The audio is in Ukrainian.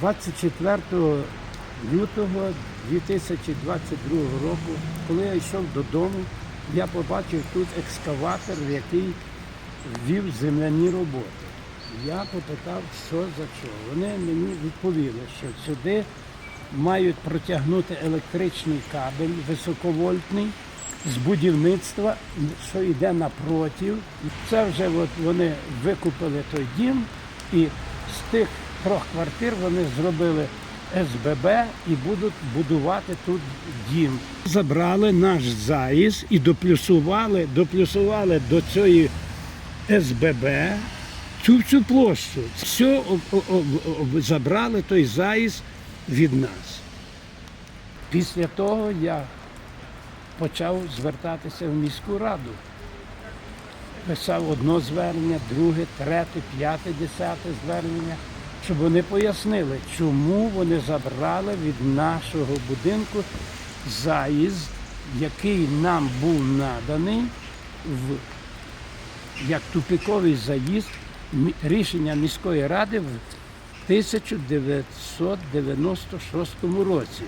24 лютого 2022 року, коли я йшов додому, я побачив тут екскаватор, який вів земляні роботи. Я попитав, що за що. Вони мені відповіли, що сюди мають протягнути електричний кабель високовольтний з будівництва, що йде напротив. Це вже от вони викупили той дім, і з тих трьох квартир вони зробили СББ і будуть будувати тут дім. Забрали наш заїзд і доплюсували, доплюсували до цієї СББ цю всю площу. Все забрали той заїзд від нас. Після того я почав звертатися в міську раду. Писав одно звернення, друге, третє, п'яте, десяте звернення, щоб вони пояснили, чому вони забрали від нашого будинку заїзд, який нам був наданий в як тупіковий заїзд рішення міської ради в 1996 році.